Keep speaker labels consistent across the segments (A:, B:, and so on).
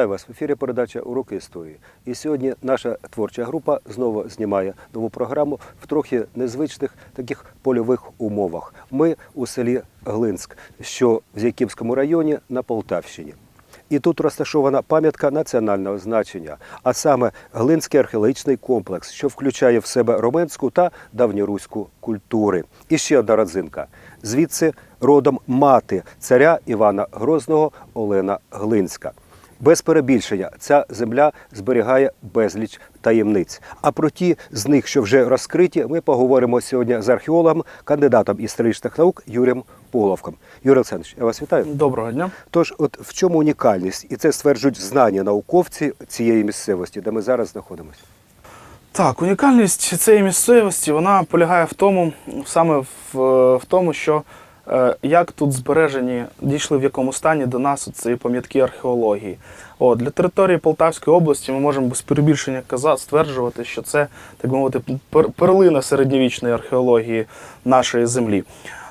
A: Вітаю вас в ефірі передача Уроки історії. І сьогодні наша творча група знову знімає нову програму в трохи незвичних таких польових умовах. Ми у селі Глинськ, що в Зяківському районі на Полтавщині. І тут розташована пам'ятка національного значення, а саме Глинський археологічний комплекс, що включає в себе романську та давньоруську культури. І ще одна родзинка. Звідси родом мати царя Івана Грозного Олена Глинська. Без перебільшення ця земля зберігає безліч таємниць. А про ті з них, що вже розкриті, ми поговоримо сьогодні з археологом, кандидатом історичних наук Юрієм Половком. Юрій Олександрович, я вас вітаю.
B: Доброго дня.
A: Тож, от в чому унікальність, і це стверджують знані науковці цієї місцевості, де ми зараз знаходимося.
B: Так, унікальність цієї місцевості вона полягає в тому, саме в, в тому, що як тут збережені, дійшли в якому стані до нас ці пам'ятки археології. От, для території Полтавської області ми можемо без перебільшення каза стверджувати, що це, так мовити, пер- перлина середньовічної археології нашої землі.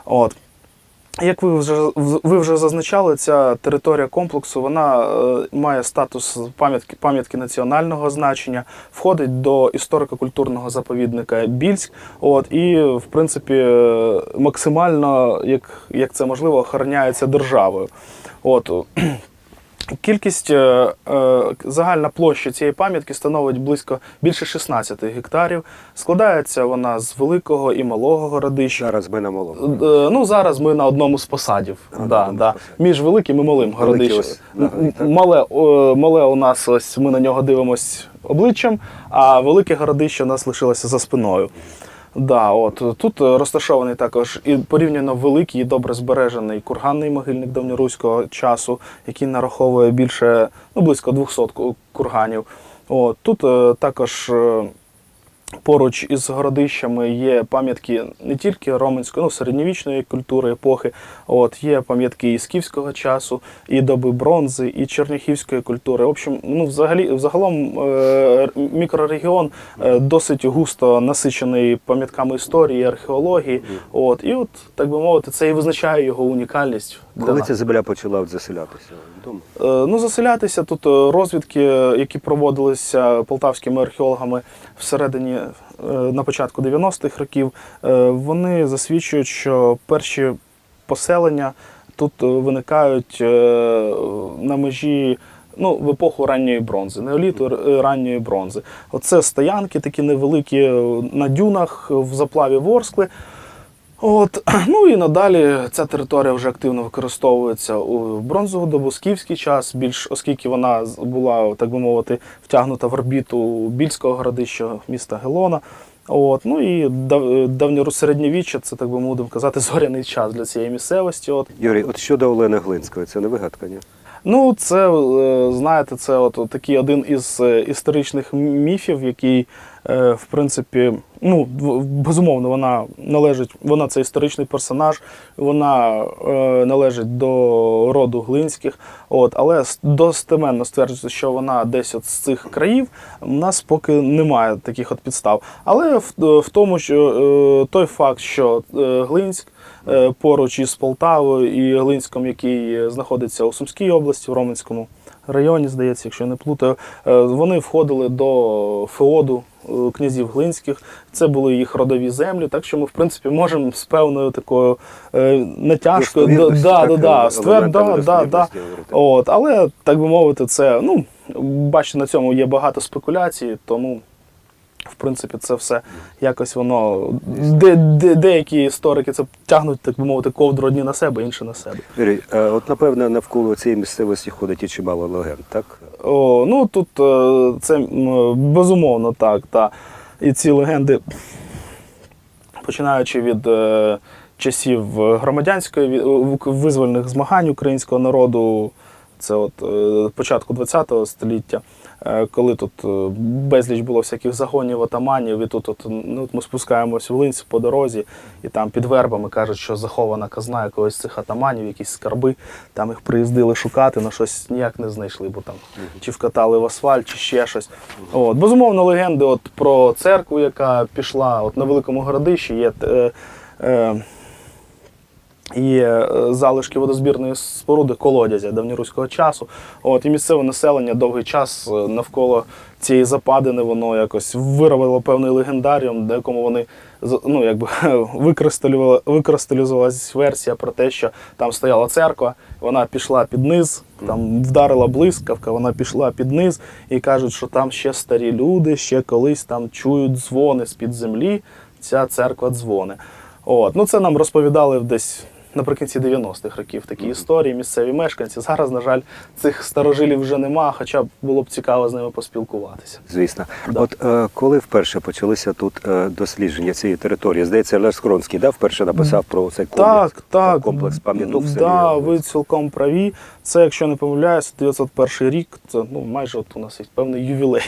B: От. Як ви вже ви вже зазначали, ця територія комплексу вона е, має статус пам'ятки пам'ятки національного значення, входить до історико-культурного заповідника Більськ. От і в принципі е, максимально, як, як це можливо, охороняється державою. От Кількість е, е, загальна площа цієї пам'ятки становить близько більше 16 гектарів. Складається вона з великого і малого городища.
A: Зараз ми на малому.
B: Е, Ну, зараз ми на одному з посадів.
A: На
B: да,
A: одному
B: да.
A: посадів.
B: Між великим і малим городищем. Мале, о, мале у нас ось ми на нього дивимось обличчям, а велике городище у нас лишилося за спиною. Да, от тут розташований також і порівняно великий і добре збережений курганний могильник давньоруського часу, який нараховує більше ну, близько 200 курганів. От, тут е, також е, Поруч із городищами є пам'ятки не тільки романської, ну середньовічної культури епохи. От є пам'ятки і скіфського часу, і доби бронзи, і черняхівської культури. В общем, ну взагалі взагалом е, мікрорегіон е, досить густо насичений пам'ятками історії, археології. От і от так би мовити, це і визначає його унікальність.
A: Коли
B: нас.
A: ця земля почала заселятися? Відомо?
B: Е, Ну, заселятися тут е, розвідки, які проводилися полтавськими археологами всередині е, на початку 90-х років, вони засвідчують, що перші поселення тут виникають на межі. Ну, в епоху ранньої бронзи, неоліту ранньої бронзи. Оце стоянки такі невеликі на дюнах в заплаві Ворскли. От, ну і надалі ця територія вже активно використовується у бронзову добусківський час, більш оскільки вона була, так би мовити, втягнута в орбіту більського городища міста Гелона. От, ну і дав, давньо середньовіччя, це так би мовимо казати, зоряний час для цієї місцевості. От.
A: Юрій, от щодо Олени Глинської, це не вигадка, ні?
B: Ну, це, е, знаєте, це от, от такий один із е, історичних міфів, який, е, в принципі, ну, безумовно, вона належить, вона це історичний персонаж, вона е, належить до роду глинських. От, але достеменно стверджується, що вона десь от з цих країв, у нас поки немає таких от підстав. Але в, в тому, що е, той факт, що е, Глинськ е, поруч із Полтавою і Глинськом, який е, знаходиться у Сумській області, в Роменському районі, здається, якщо я не плутаю, е, вони входили до феоду е, князів Глинських. Це були їх родові землі, так що ми, в принципі, можемо з певною такою е, натяжкою да, да, да, да,
A: елементами
B: ствер- да, да, да. От, але, так би мовити, це, ну, бачите, на цьому є багато спекуляцій, тому. В принципі, це все якось воно. Де, де, деякі історики це тягнуть, так би мовити, ковдру одні на себе, інші на себе.
A: Юрій, е, от напевно навколо цієї місцевості ходить і чимало легенд, так?
B: О, ну тут е, це безумовно так. Та. І ці легенди, починаючи від е, часів громадянської визвольних змагань українського народу, це от початку ХХ століття, коли тут е, безліч було всяких загонів отаманів, і тут от, ну, от ми спускаємось в Линці по дорозі, і там під вербами кажуть, що захована казна якогось з цих атаманів, якісь скарби, там їх приїздили шукати, але щось ніяк не знайшли, бо там чи вкатали в асфальт, чи ще щось. От, безумовно, легенди от, про церкву, яка пішла от, на великому городищі, є. Е, е, Є е, залишки водозбірної споруди колодязя давньоруського часу. От, і місцеве населення довгий час е, навколо цієї западини воно якось виробило певний легендаріум, до якому вони ну, якби, викристалізувалась версія про те, що там стояла церква, вона пішла під низ, там вдарила блискавка, вона пішла під низ і кажуть, що там ще старі люди, ще колись там чують дзвони з-під землі, ця церква дзвони. От. Ну, це нам розповідали десь наприкінці 90-х років такі історії, місцеві мешканці. Зараз, на жаль, цих старожилів вже нема, хоча було б цікаво з ними поспілкуватися.
A: Звісно.
B: Да.
A: От е, коли вперше почалися тут е, дослідження цієї території, здається, Леш Скронський да, вперше написав про цей комплекс,
B: Так, так.
A: комплекс пам'яток
B: Да, ви цілком праві. Це, якщо не помиляюся, 901 рік, це ну, майже от у нас є певний ювілей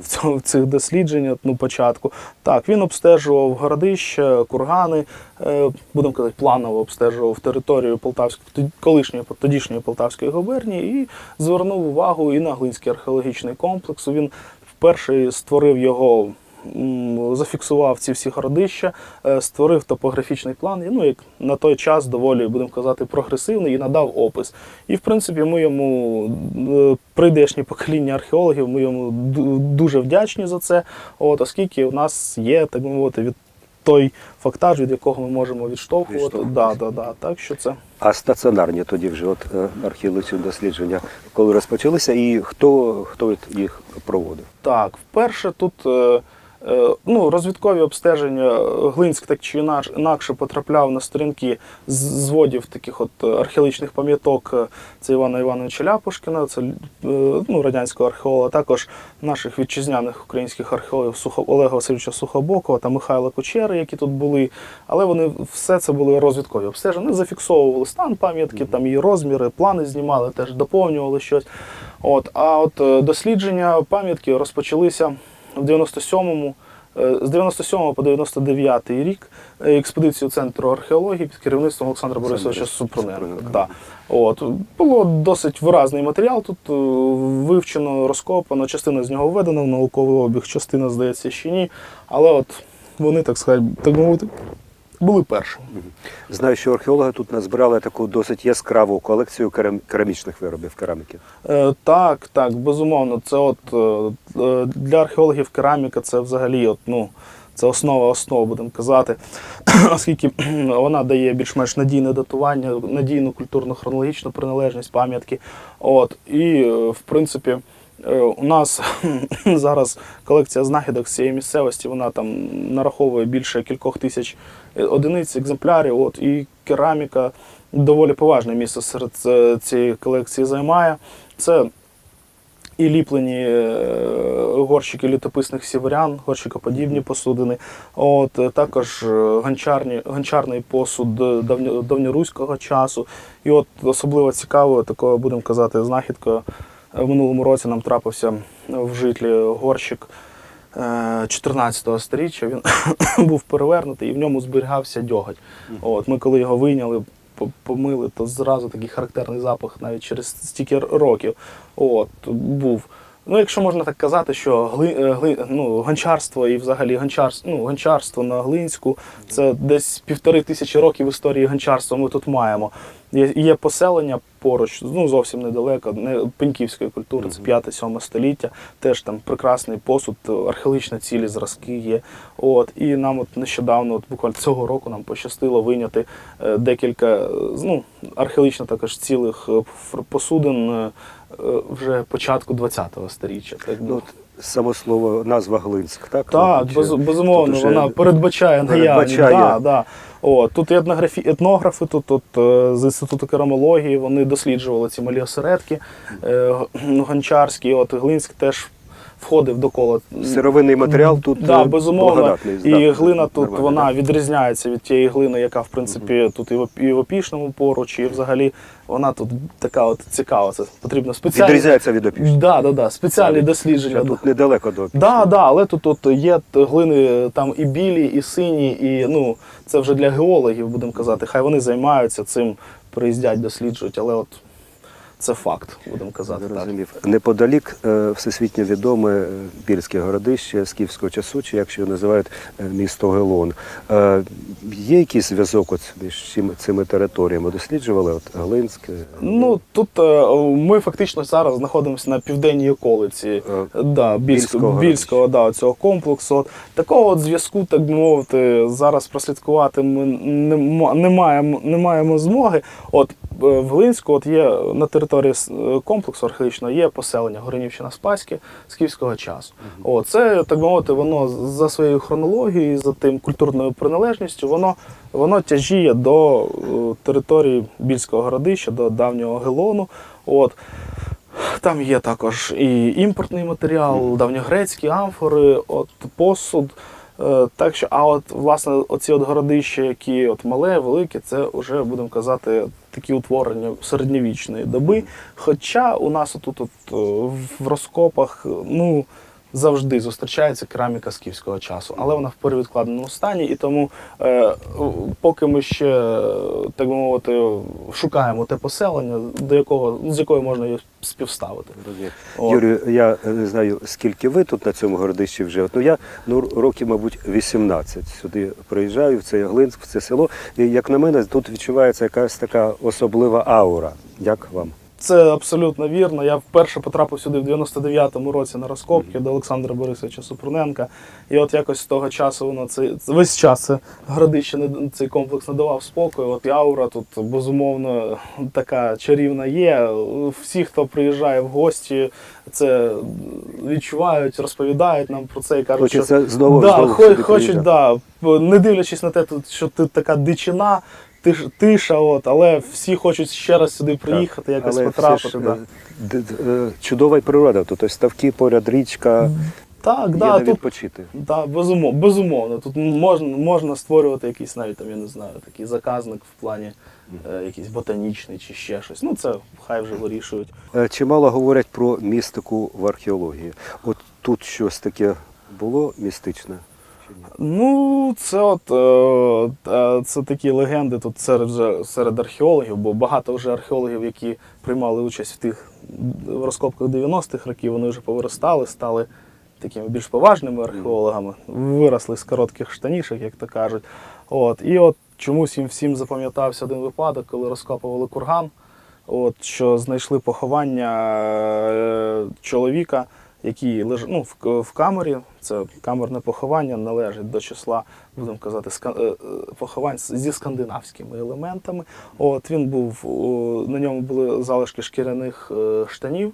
B: в, цьому, в цих дослідженнях, ну, початку. Так, він обстежував городище, кургани, е, будемо казати, планово обстежував територію Полтавської, колишньої, тодішньої Полтавської губернії і звернув увагу і на Глинський археологічний комплекс. Він вперше створив його зафіксував ці всі городища, е, створив топографічний план, і, ну, як на той час доволі, будемо казати, прогресивний і надав опис. І, в принципі, ми йому, е, прийдешнє покоління археологів, ми йому дуже вдячні за це, от, оскільки у нас є, так би мовити, від той фактаж, від якого ми можемо відштовхувати. Да, да, да, так що це.
A: А стаціонарні тоді вже от е, археологічні дослідження, коли розпочалися, і хто, хто їх проводив?
B: Так, вперше тут ну, розвідкові обстеження е, Глинськ так чи інакше потрапляв на сторінки з- зводів таких от е, археологічних пам'яток. Е, Це Івана Івановича Ляпушкіна, це е, ну, радянського археолога, також наших вітчизняних українських археологів Сухо, Олега Васильовича Сухобокова та Михайла Кучери, які тут були. Але вони все це були розвідкові обстеження. Вони зафіксовували стан пам'ятки, там її розміри, плани знімали, теж доповнювали щось. От, а от е, дослідження пам'ятки розпочалися в 97-му, е, з 97 по 99 рік е, експедицію Центру археології під керівництвом Олександра Борисовича Супруненка. Да. От, було досить виразний матеріал тут е, вивчено, розкопано, частина з нього введена в науковий обіг, частина, здається, ще ні. Але от вони, так сказати, так мовити, були першими.
A: Знаю, що археологи тут назбирали таку досить яскраву колекцію керам- керамічних виробів кераміки.
B: Е, Так, так, безумовно. Це от е, е, для археологів кераміка це взагалі от, ну, це основа основ, будемо казати, оскільки вона дає більш-менш надійне датування, надійну культурно-хронологічну приналежність пам'ятки. От, і, е, в принципі, е, у нас зараз колекція знахідок з цієї місцевості, вона там нараховує більше кількох тисяч одиниць екземплярів. От, і кераміка доволі поважне місце серед е, цієї колекції займає. Це і ліплені е, горщики літописних сіверян, горщикоподібні посудини. От, е, також гончарні, гончарний посуд давньо, давньоруського часу. І от особливо цікавою такою, будемо казати, знахідкою в минулому році нам трапився в житлі горщик. Е, 14 століття він був перевернутий і в ньому зберігався дьоготь. От, ми коли його вийняли, помили, то зразу такий характерний запах навіть через стільки років от, був. Ну, якщо можна так казати, що гли, е, гли, ну, гончарство і взагалі гончарство, ну, гончарство на Глинську це десь півтори тисячі років історії гончарства ми тут маємо. Є, є поселення поруч, ну зовсім недалеко, не пеньківської культури, це 5-7 століття. Теж там прекрасний посуд, археологічно цілі зразки є. От, і нам от нещодавно, от буквально цього року, нам пощастило вийняти е, декілька е, ну, археологічно також цілих е, посудин вже початку 20-го сторіччя. Так,
A: Ну, само слово, назва Глинськ, так?
B: так, без, безумовно,
A: тут
B: вона передбачає наявність. Да, да. О, тут і етнографі... етнографи, тут, тут е, з інституту керамології, вони досліджували ці малі осередки е, гончарські. От Глинськ теж входив до кола.
A: Сировинний матеріал тут
B: да,
A: е,
B: безумовно. І глина тут
A: нормальний,
B: вона відрізняється від тієї глини, яка в принципі тут і в, і в опішному поруч, і взагалі вона тут така от цікава. Це потрібно спеціально.
A: Відрізняється від опішні.
B: Да, да, да, спеціальні дослідження.
A: Тут недалеко до опішні.
B: Да, да, але тут от є глини там і білі, і сині, і ну це вже для геологів, будемо казати. Хай вони займаються цим, приїздять, досліджують. Але от це факт, будемо казати. Так.
A: Неподалік е, всесвітньо відоме е, Більське городище скіфського часу, чи як його називають е, місто Гелон. Є якийсь зв'язок між цими, територіями? Досліджували от Глинськ?
B: Ну тут ми фактично зараз знаходимося на південній околиці да,
A: Більського
B: більського, да, цього комплексу. Такого от зв'язку, так би мовити, зараз прослідкувати ми не, маємо, не маємо змоги. От в Глинську от є на території с- е, комплексу археологічного є поселення Горинівщина Спаське з київського часу. О, це так би мовити, воно за своєю хронологією, за тим культурною приналежністю, воно, воно тяжіє до е, території Більського городища, до давнього Гелону. От. Там є також і імпортний матеріал, давньогрецькі амфори, от посуд. Е, Так що, а от власне оці от городища, які от мале, велике, це вже будемо казати такі утворення середньовічної доби. Хоча у нас отут от, е, в розкопах ну, завжди зустрічається кераміка скіфського часу, але вона в перевідкладеному стані, і тому е, поки ми ще, так би мовити, шукаємо те поселення, до якого з якою можна її співставити.
A: Юрію, я е, не знаю, скільки ви тут на цьому городищі вже. Ну я ну, років, мабуть, 18 сюди приїжджаю, в цей Глинськ, в це село. І як на мене, тут відчувається якась така особлива аура. Як вам?
B: Це абсолютно вірно. Я вперше потрапив сюди в 99-му році на розкопки до Олександра Борисовича Супруненка. І от якось з того часу воно це весь час це городище не- цей комплекс не давав спокою. От і аура тут безумовно така чарівна є. Всі, хто приїжджає в гості, це відчувають, розповідають нам про це і кажуть, що
A: знову,
B: да,
A: знову
B: хочуть, да, не дивлячись на те, що тут така дичина. Тиш, тиша, от, але всі хочуть ще раз сюди приїхати, якось
A: Але
B: потрапити.
A: все ж,
B: да.
A: е, д- д- е, чудова й природа тут. Ось ставки поряд річка,
B: Так,
A: є
B: да,
A: де
B: тут
A: відпочити.
B: да, безумовно, безумовно. Тут можна, можна створювати якийсь навіть там, я не знаю, такий заказник в плані е, якийсь ботанічний чи ще щось. Ну це хай вже вирішують.
A: Е, Чимало говорять про містику в археології. От тут щось таке було містичне?
B: Ну, це от е, е, це такі легенди тут серед серед археологів, бо багато вже археологів, які приймали участь в тих розкопках 90-х років, вони вже повиростали, стали такими більш поважними археологами, виросли з коротких штанішок, як то кажуть. От, і от чомусь їм всім запам'ятався один випадок, коли розкопували курган. От, що знайшли поховання е, чоловіка, який лежать ну, в, в камері. Це камерне поховання належить до числа, будемо казати, ска- е, е, поховань зі скандинавськими елементами. От, він був, на ньому були залишки шкіряних е, штанів.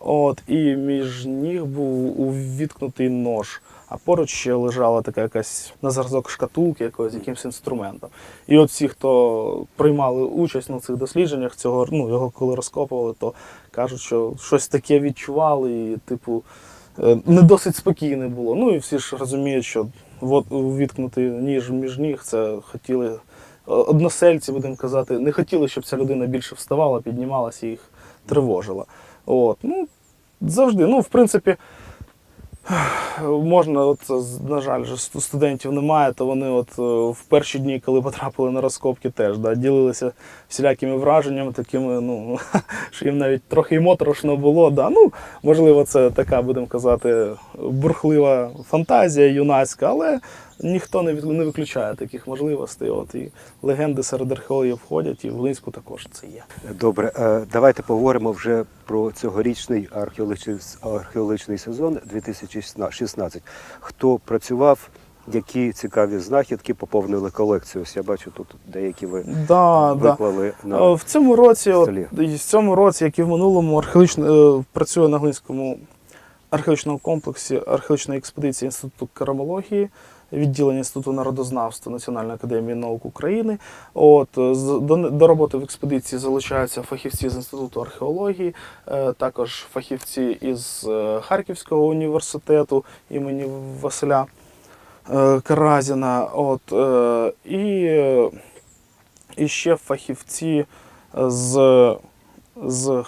B: От, і між ніг був увіткнутий нож. А поруч ще лежала така якась на зразок шкатулки якогось з якимось інструментом. І от всі, хто приймали участь на цих дослідженнях, цього ну його коли розкопували, то кажуть, що щось таке відчували, і типу е, не досить спокійне було. Ну і всі ж розуміють, що от увіткнутий ніж між ніг це хотіли е, односельці, будемо казати, не хотіли, щоб ця людина більше вставала, піднімалася і їх тривожила. От, ну, завжди, ну, в принципі, можна, от, на жаль, студентів немає, то вони от е, в перші дні, коли потрапили на розкопки, теж да, ділилися всілякими враженнями, такими, ну, що їм навіть трохи і моторошно було. Да. Ну, можливо, це така, будемо казати, бурхлива фантазія юнацька, але ніхто не, від, не виключає таких можливостей. От, і легенди серед археологів входять, і в Линську також це є.
A: Добре, е, давайте поговоримо вже про цьогорічний археологічний, археологічний сезон 2016. Хто працював, які цікаві знахідки поповнили колекцію? Ось я бачу тут деякі ви
B: Да, да.
A: виклали
B: Е,
A: на
B: В цьому році,
A: столі.
B: і в цьому році, як і в минулому, археологічно, е, працює на Глинському археологічному комплексі археологічної експедиції Інституту керамології, відділення Інституту народознавства Національної академії наук України. От, е, до, до роботи в експедиції залучаються фахівці з Інституту археології, е, також фахівці із е, Харківського університету імені Василя Каразіна. От, і і ще фахівці з, з,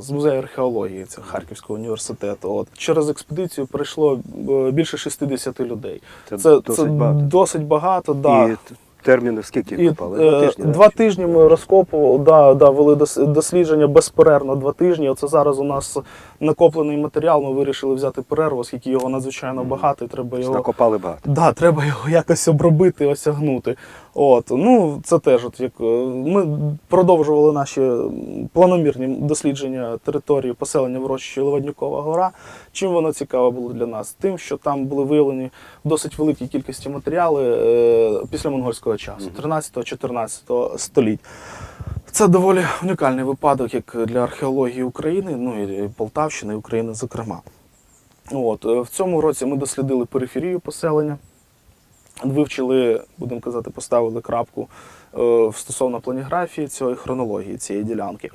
B: з музею археології це Харківського університету. От через експедицію прийшло е, більше 60 людей.
A: Це
B: Це,
A: досить
B: це
A: багато.
B: досить багато, да.
A: І т- скільки
B: І,
A: копали?
B: е,
A: Два тижні,
B: два тижні ми розкопували, да, да, вели дослідження безперервно два тижні. Оце зараз у нас накоплений матеріал. Ми вирішили взяти перерву, оскільки його надзвичайно багато, і треба його
A: Накопали багато.
B: Да, треба його якось обробити, осягнути. От, ну, це теж, от як е, ми продовжували наші планомірні дослідження території поселення в Рощі Леваднюкова гора. Чим воно цікаве було для нас? Тим, що там були виявлені досить великій кількості матеріали е, після монгольського часу, 13-14 століть. Це доволі унікальний випадок як для археології України, ну і Полтавщини, і України, зокрема. От, е, в цьому році ми дослідили периферію поселення, вивчили, будемо казати, поставили крапку е, стосовно планіграфії цієї хронології цієї ділянки.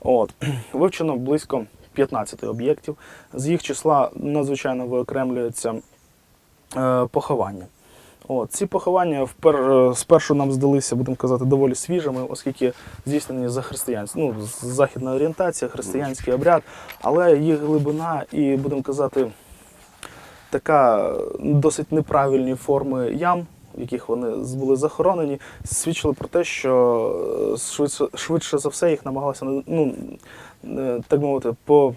B: От, вивчено близько 15 об'єктів. З їх числа надзвичайно виокремлюється е, поховання. От, ці поховання впер, е, спершу нам здалися, будемо казати, доволі свіжими, оскільки здійснені за християнською, ну, західна орієнтація, християнський обряд, але їх глибина і, будемо казати, така досить неправильні форми ям, в яких вони були захоронені, свідчили про те, що е, швидше, швидше за все їх намагалися ну, е, так мовити, по,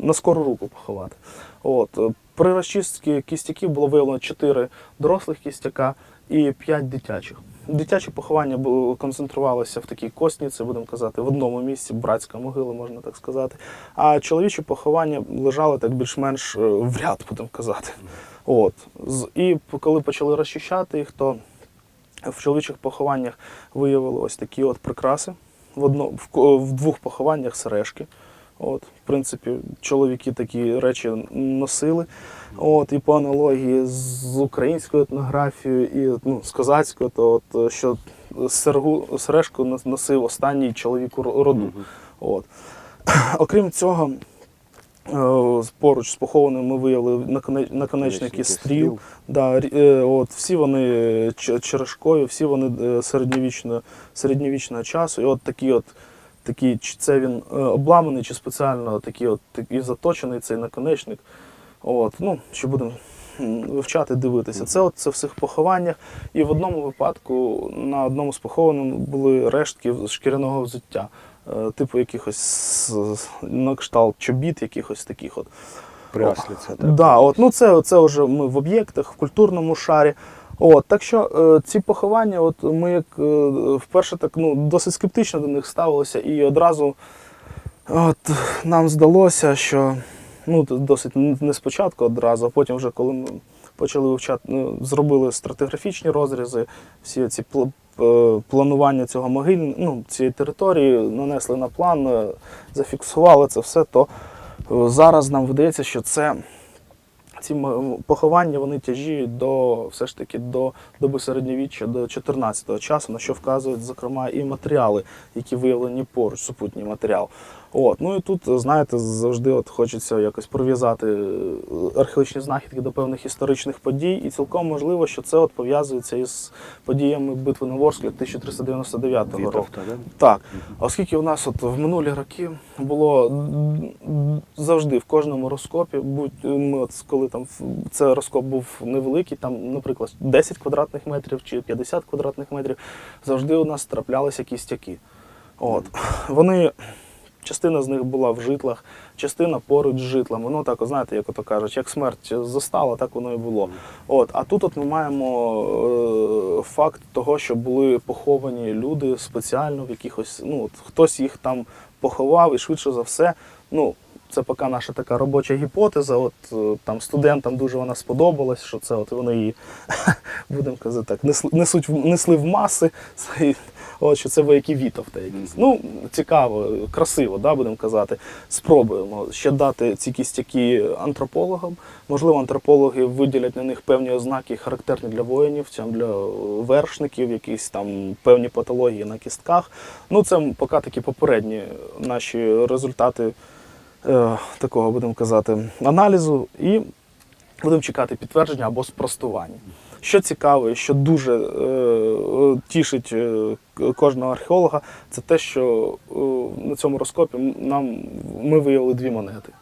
B: на скору руку поховати. От. е, При розчистці кістяків було виявлено 4 дорослих кістяка і 5 дитячих. Дитяче поховання було концентрувалося в такій костниці, будемо казати, в одному місці, братська могила, можна так сказати. А чоловічі поховання лежали так більш-менш е, в ряд, будемо казати. От. І коли почали розчищати їх, то в чоловічих похованнях виявили ось такі от прикраси. В, одно, в, в двох похованнях сережки. От, в принципі, чоловіки такі речі носили. От, і по аналогії з українською етнографією і ну, з козацькою, то от, що сергу, сережку носив останній чоловік у ро- роду. От. Окрім цього, е, поруч з похованим ми виявили наконечники стріл. Да, е, от, всі вони ч- черешкою, всі вони е, середньовічного, середньовічного часу. І от такі от, такі, чи це він е, обламаний, чи спеціально такий от, такий заточений цей наконечник. От, ну, що будемо вивчати, дивитися. Це от це в цих похованнях. І в одному випадку на одному з похованих були рештки шкіряного взуття, е, типу якихось на кшталт чобіт, якихось таких от.
A: Пряслиця, так?
B: Да, от, ну це, це вже ми в об'єктах, в культурному шарі. От, так що е, ці поховання, от ми як е, вперше так ну, досить скептично до них ставилися, і одразу от, нам здалося, що ну, досить не спочатку одразу, а потім, вже коли ми почали вивчати, ну, зробили стратиграфічні розрізи, всі ці пл- е, планування цього могиль, ну, цієї території нанесли на план, е, зафіксували це все, то зараз нам видається, що це ці поховання вони тяжіють до все ж таки до доби середньовіччя, до 14-го часу, на що вказують, зокрема, і матеріали, які виявлені поруч, супутній матеріал. От, ну і тут, знаєте, завжди от хочеться якось прив'язати е, археологічні знахідки до певних історичних подій, і цілком можливо, що це от пов'язується із подіями битви на Ворсклі 1399 року.
A: Вітовта, да?
B: Так, оскільки у нас от в минулі роки було завжди в кожному розкопі, будь ми от коли там це розкоп був невеликий, там, наприклад, 10 квадратних метрів чи 50 квадратних метрів, завжди у нас траплялися кістяки. От. Вони. Частина з них була в житлах, частина поруч з житлом. Воно так, знаєте, як ото кажуть, як смерть застала, так воно і було. От, а тут от ми маємо е, факт того, що були поховані люди спеціально в якихось, ну, от, хтось їх там поховав, і швидше за все, ну, це поки наша така робоча гіпотеза. От е, там студентам дуже вона сподобалась, що це от вони її, будемо казати так, несли, несуть, несли в маси. От що це вояки Вітовта якісь. Ну, цікаво, красиво, да, будемо казати. Спробуємо ще дати ці кістяки антропологам. Можливо, антропологи виділять на них певні ознаки, характерні для воїнів, там, для вершників, якісь там певні патології на кістках. Ну, це поки такі попередні наші результати такого, будемо казати, аналізу. І будемо чекати підтвердження або спростування. Що цікаво, і що дуже е, е, тішить е, кожного археолога, це те, що е, на цьому розкопі нам ми виявили дві монети.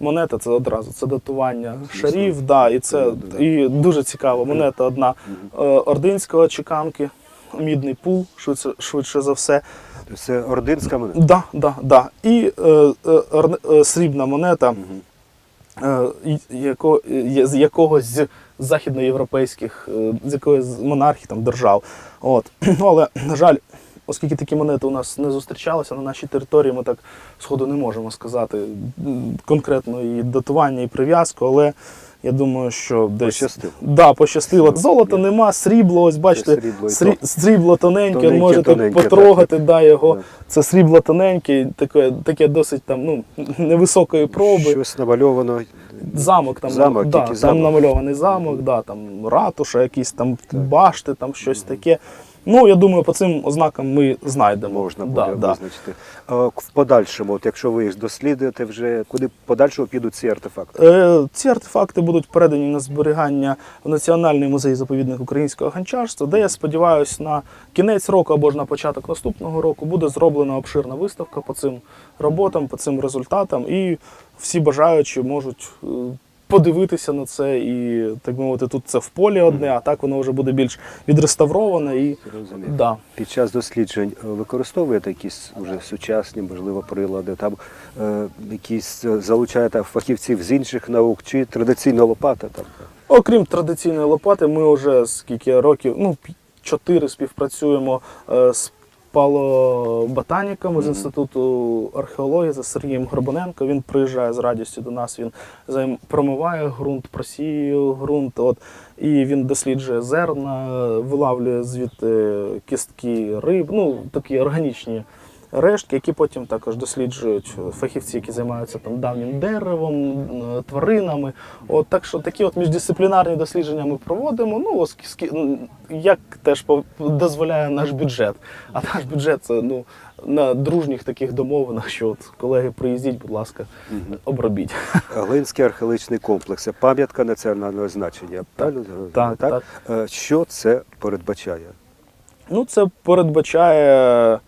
B: Монета це одразу це датування шарів, да, і це і дуже цікаво. Монета одна е, ординського чеканки, мідний пул, швидше, швидше за все.
A: Це ординська монета.
B: Да, да, да. І е, е, е, срібна монета, е, яко, є- з якогось з західноєвропейських, е, з якоїсь монархії там, держав. От. Ну, але, на жаль, оскільки такі монети у нас не зустрічалися на нашій території, ми так сходу не можемо сказати конкретно і датування, і прив'язку, але я думаю, що десь.
A: Пощастило.
B: Да, пощастило. Золота нема, срібло, ось бачите,
A: срібло
B: срі-
A: то.
B: срібло тоненьке,
A: Тоненьке,
B: можете
A: тоненьке,
B: потрогати, да, його.
A: Да.
B: Це срібло тоненьке, таке, таке досить там, ну, невисокої проби.
A: Щось намальовано.
B: Замок там,
A: Замок,
B: да, там
A: замок.
B: намальований замок, да, там ратуша, якісь там башти, там щось таке. Ну, я думаю, по цим ознакам ми знайдемо.
A: Можна буде
B: да, да.
A: визначити. А в подальшому, от якщо ви їх дослідите, вже куди в подальшому підуть ці артефакти?
B: Е, Ці артефакти будуть передані на зберігання в Національний музей заповідник українського гончарства, де я сподіваюся, на кінець року або ж на початок наступного року буде зроблена обширна виставка по цим роботам, по цим результатам, і всі бажаючі можуть е, подивитися на це і так мовити, тут це в полі одне, а так воно вже буде більш відреставроване і
A: Розумію.
B: да.
A: Під час досліджень е, використовуєте якісь вже сучасні, можливо, прилади, там е, якісь е, залучаєте фахівців з інших наук чи традиційна лопата там.
B: Окрім традиційної лопати, ми вже скільки років, ну, чотири співпрацюємо е, з палоботаніками з Інституту археології за Сергієм Горбаненко. Він приїжджає з радістю до нас, він промиває ґрунт, просіює ґрунт. От, і він досліджує зерна, вилавлює звідти кістки риб, ну такі органічні рештки, які потім також досліджують фахівці, які займаються там давнім деревом, тваринами. От так що такі от міждисциплінарні дослідження ми проводимо. Ну оскільки як теж дозволяє наш бюджет. А наш бюджет це ну на дружніх таких домовинах, що от колеги приїздіть, будь ласка, обробіть.
A: Глинський археологічний комплекс це пам'ятка національного значення. правильно зрозумів?
B: так, так.
A: Е, Що це передбачає?
B: Ну це передбачає.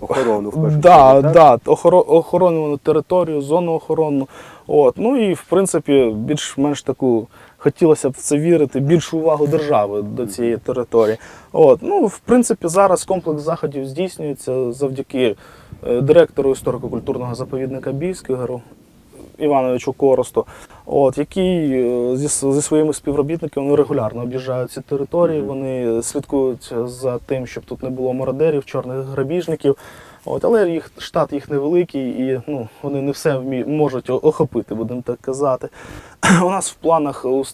A: Охорону в першу
B: Да,
A: чергу, так?
B: да, охоро- територію, зону охоронну. От. Ну і в принципі, більш-менш таку хотілося б в це вірити, більшу увагу держави до цієї території. От. Ну, в принципі, зараз комплекс заходів здійснюється завдяки е, директору історико-культурного заповідника Бійського Івановичу Коросту, от, який е, зі, зі своїми співробітниками вони регулярно об'їжджають ці території, вони слідкують за тим, щоб тут не було мародерів, чорних грабіжників. От, але їх штат їх невеликий і ну, вони не все вмі... можуть охопити, будемо так казати. У нас в планах е,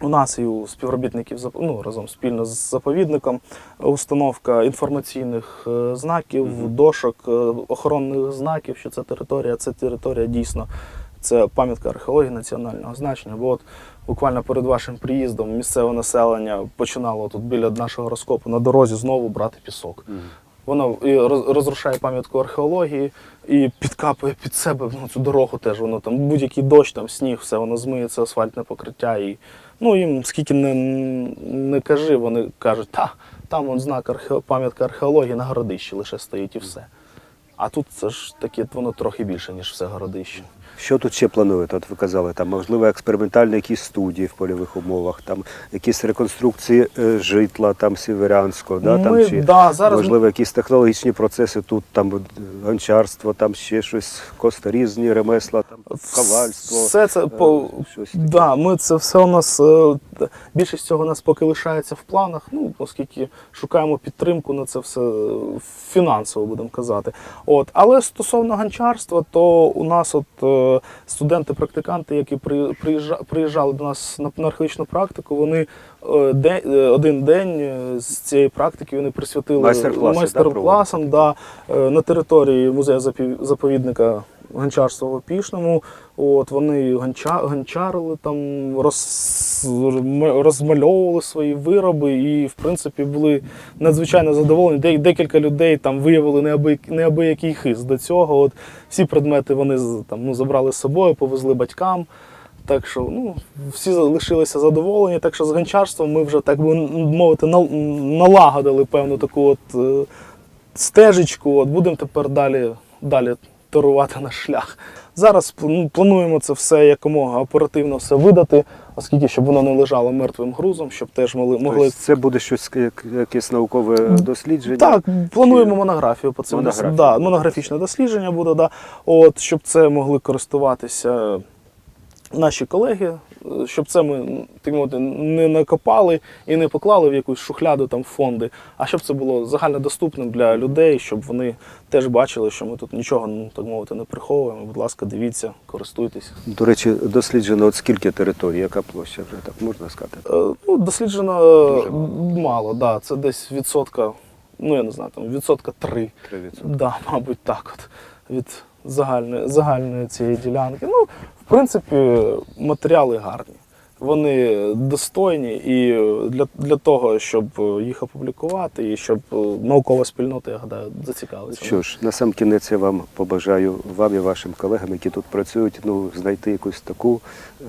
B: у нас і у співробітників ну, разом спільно з заповідником установка інформаційних е, знаків, дошок, е, охоронних знаків, що це територія, це територія дійсно. Це пам'ятка археології національного значення. Бо от буквально перед вашим приїздом місцеве населення починало тут біля нашого розкопу на дорозі знову брати пісок. Воно і розрушає пам'ятку археології і підкапує під себе ну, цю дорогу теж. Воно там будь-який дощ, там сніг, все воно змиється, асфальтне покриття. І, ну, їм скільки не, не кажи, вони кажуть, та, там вон знак архе... пам'ятка археології на городищі лише стоїть і все. А тут це ж таке, воно трохи більше, ніж все городище.
A: Що тут ще плануєте? От ви казали, там можливо експериментальні якісь студії в польових умовах, там якісь реконструкції е, житла там сіверянського, да, там чи
B: да, зараз
A: можливо якісь технологічні процеси тут, там от, гончарство, там ще щось, косторізні ремесла, там ковальство.
B: Все це
A: е,
B: по
A: щось таке.
B: да, ми це все у нас е, більшість цього у нас поки лишається в планах. Ну оскільки шукаємо підтримку на це все е, фінансово, будемо казати. От, але стосовно гончарства, то у нас от е, студенти-практиканти, які при- приїжджа- приїжджали до нас на, археологічну практику, вони е, е, один день е, з цієї практики вони присвятили
A: майстер-класам да,
B: майстер-класам да, на території музею заповідника гончарства в Опішному. От вони гонча, гончарили там, роз, розмальовували свої вироби і, в принципі, були надзвичайно задоволені. Де, декілька людей там виявили неаби, неабиякий хист до цього. От всі предмети вони там, ну, забрали з собою, повезли батькам. Так що ну, всі лишилися задоволені. Так що з гончарством ми вже, так би мовити, налагодили певну таку от е, стежечку. От будемо тепер далі, далі торувати наш шлях. Зараз ну, плануємо це все якомога оперативно все видати, оскільки щоб воно не лежало мертвим грузом, щоб теж могли могли
A: Тобто це буде щось якесь наукове дослідження.
B: так, плануємо
A: Чи-
B: монографію по цим
A: Монографія.
B: да, монографічне дослідження буде, да. От, щоб це могли користуватися наші колеги, щоб це ми так мовити, не накопали і не поклали в якусь шухляду там фонди, а щоб це було загальнодоступним для людей, щоб вони теж бачили, що ми тут нічого ну, так мовити не приховуємо. Будь ласка, дивіться, користуйтесь.
A: До речі, досліджено от скільки територій, яка площа вже так можна сказати.
B: Е, Ну, досліджено
A: Дуже
B: мало, да, це десь відсотка, ну я не знаю, там відсотка три.
A: 3%.
B: Да, мабуть, так от. Від загальної, загальної цієї ділянки. Ну, принципі, матеріали гарні. Вони достойні і для, для того, щоб їх опублікувати, і щоб наукова спільнота, я гадаю, зацікавилася.
A: Що ж, на сам кінець я вам побажаю вам і вашим колегам, які тут працюють, ну, знайти якусь таку е,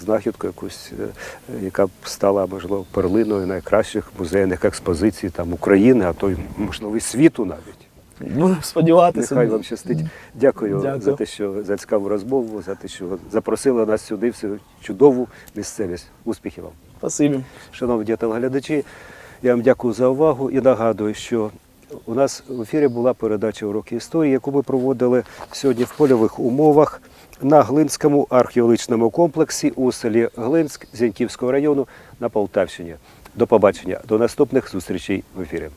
A: знахідку, якусь, е, яка б стала, можливо, перлиною найкращих музейних експозицій там, України, а то й, можливо, і світу навіть.
B: Будемо сподіватися.
A: Нехай вам щастить. Дякую,
B: Дякую.
A: за те, що за цікаву розмову, за те, що запросили нас сюди, в цю чудову місцевість. Успіхів вам.
B: Спасибі.
A: Шановні телеглядачі, я вам дякую за увагу і нагадую, що у нас в ефірі була передача уроки історії, яку ми проводили сьогодні в польових умовах на Глинському археологічному комплексі у селі Глинськ Зіньківського району на Полтавщині. До побачення, до наступних зустрічей в ефірі.